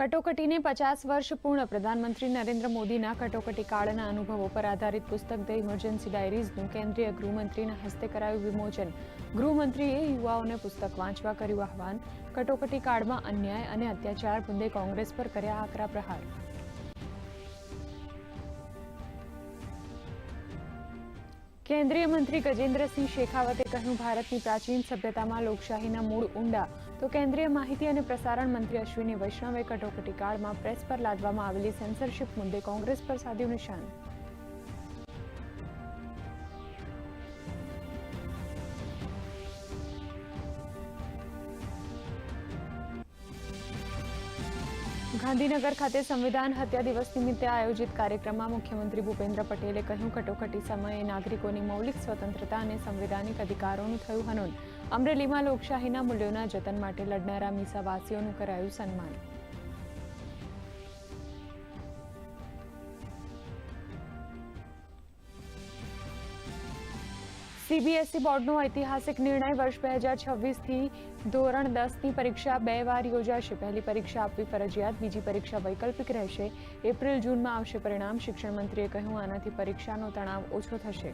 કટોકટીને પચાસ વર્ષ પૂર્ણ. પ્રધાનમંત્રી નરેન્દ્ર મોદીના કટોકટી કાળના અનુભવો પર આધારિત પુસ્તક ધ ઇમરજન્સી ડાયરીઝનું કેન્દ્રીય ગૃહમંત્રીના હસ્તે કરાયું વિમોચન. ગૃહમંત્રીએ યુવાઓને પુસ્તક વાંચવા કર્યું આહવાન. કટોકટી કાળમાં અન્યાય અને અત્યાચાર મુદ્દે કોંગ્રેસ પર કર્યા આકરા પ્રહાર. કેન્દ્રીય મંત્રી ગજેન્દ્રસિંહ શેખાવતે કહ્યું, ભારતની પ્રાચીન સભ્યતામાં લોકશાહીના મૂળ ઊંડા. તો કેન્દ્રીય માહિતી અને પ્રસારણ મંત્રી અશ્વિની વૈષ્ણવે કટોકટી કાળમાં પ્રેસ પર લાદવામાં આવેલી સેન્સરશિપ મુદ્દે કોંગ્રેસ પર સાધ્યું નિશાન. ગાંધીનગર ખાતે સંવિધાન હત્યા દિવસ નિમિત્તે આયોજિત કાર્યક્રમમાં મુખ્યમંત્રી ભૂપેન્દ્ર પટેલે કહ્યું, કટોકટી સમયે નાગરિકોની મૌલિક સ્વતંત્રતા અને સંવિધાનિક અધિકારોનું થયું હનન. અમરેલીમાં લોકશાહીના મૂલ્યોના જતન માટે લડનારા મીસાવાસીઓનું કરાયું સન્માન. સીબીએસઈ બોર્ડનો ઐતિહાસિક નિર્ણય વર્ષ બે હજાર છવ્વીસથી ધોરણ દસની પરીક્ષા બે વાર યોજાશે. પહેલી પરીક્ષા આપવી ફરજિયાત, બીજી પરીક્ષા વૈકલ્પિક રહેશે. એપ્રિલ જૂનમાં આવશે પરિણામ. શિક્ષણ મંત્રીએ કહ્યું, આનાથી પરીક્ષાનો તણાવ ઓછો થશે.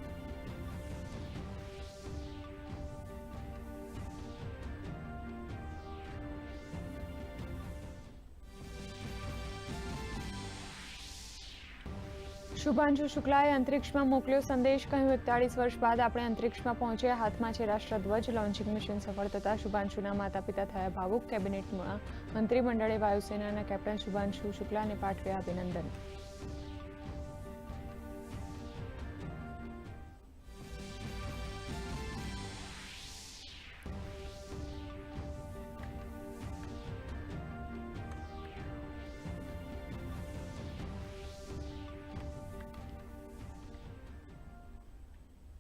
શુભાંશુ શુક્લાએ અંતરિક્ષમાં મોકલ્યો સંદેશ કહ્યું, એકતાળીસ વર્ષ બાદ આપણે અંતરિક્ષમાં પહોંચ્યા હાથમાં છે રાષ્ટ્રધ્વજ લોન્ચિંગ મિશન સફળ થતા શુભાંશુના માતા પિતા થયા ભાવુક કેબિનેટમાં મંત્રીમંડળે વાયુસેનાના કેપ્ટન શુભાંશુ શુક્લાને પાઠવ્યા અભિનંદન.